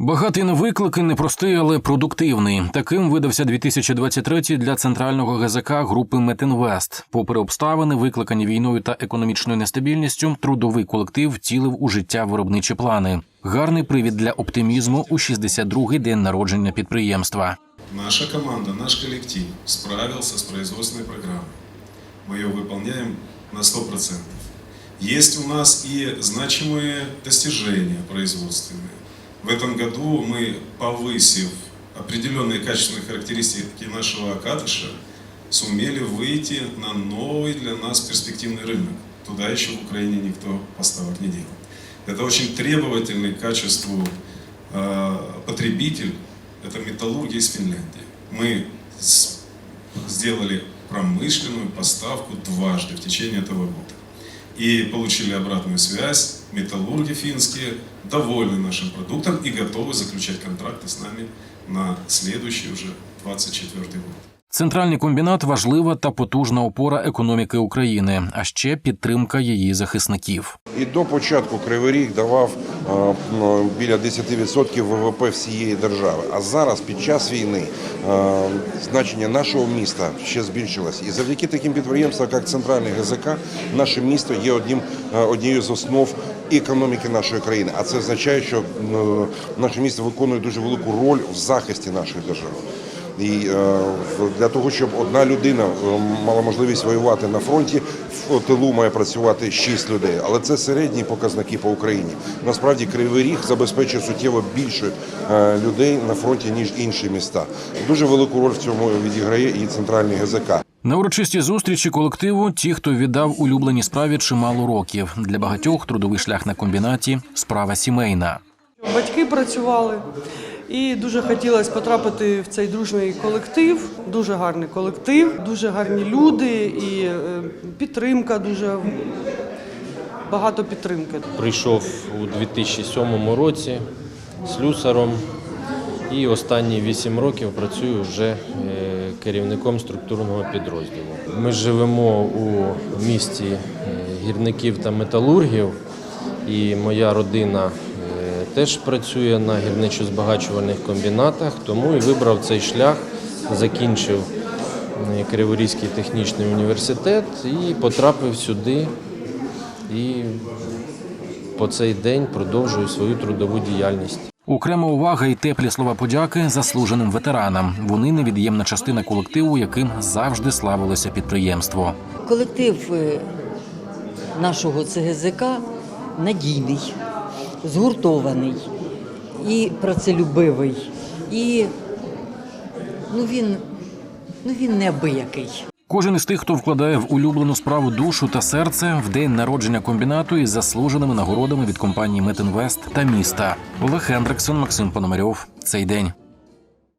Багатий на виклики, непростий, але продуктивний. Таким видався 2023 для центрального ГЗК групи Метинвест. Попри обставини, викликані війною та економічною нестабільністю, трудовий колектив втілив у життя виробничі плани. Гарний привід для оптимізму у 62-й день народження підприємства. Наша команда, наш коллектив справился с производственной программой. Мы ее выполняем на 100%. Есть у нас и значимые достижения производственные. В этом году мы, повысив определенные качественные характеристики нашего окатыша, сумели выйти на новый для нас перспективный рынок. Туда еще в Украине никто поставок не делал. Это очень требовательный к качеству э, потребитель, это металлургия из Финляндии. Мы сделали промышленную поставку дважды в течение этого года. И получили обратную связь. Металлурги финские довольны нашим продуктом и готовы заключать контракты с нами на следующий уже 24 год. Центральний комбінат важлива та потужна опора економіки України, а ще підтримка її захисників. І до початку Кривий Ріг давав е, ну, біля 10% ВВП всієї держави. А зараз, під час війни, е, значення нашого міста ще збільшилось. І завдяки таким підприємствам, як Центральний ГЗК, наше місто є одним, е, однією з основ економіки нашої країни. А це означає, що е, наше місто виконує дуже велику роль в захисті нашої держави. І е, для того, щоб одна людина е, мала можливість воювати на фронті, в тилу має працювати 6 людей. Але це середні показники по Україні. Насправді Кривий Ріг забезпечує суттєво більше е, людей на фронті, ніж інші міста. Дуже велику роль в цьому відіграє і центральний ГЗК. На урочистій зустрічі колективу ті, хто віддав улюбленій справі чимало років. Для багатьох трудовий шлях на комбінаті справа сімейна. Батьки працювали, і дуже хотілося потрапити в цей дружний колектив. Дуже гарний колектив, дуже гарні люди і е, підтримка дуже багато підтримки. Прийшов у 2007 році слюсаром і останні 8 років працюю вже е, керівником структурного підрозділу. Ми живемо у місті е, гірників та металургів, і моя родина теж працює на гірничо-збагачувальних комбінатах, тому і вибрав цей шлях, закінчив е, Криворізький технічний університет і потрапив сюди. І по цей день продовжую свою трудову діяльність. Окрема увага і теплі слова подяки заслуженим ветеранам. Вони невід'ємна частина колективу, яким завжди славилося підприємство. Колектив е, нашого ЦГЗК надійний, згуртований і працелюбивий, і ну, він, ну, він неабиякий. Кожен із тих, хто вкладає в улюблену справу душу та серце в день народження комбінату із заслуженими нагородами від компанії Метинвест та міста. Олег Хендриксон, Максим Пономарьов. Цей день.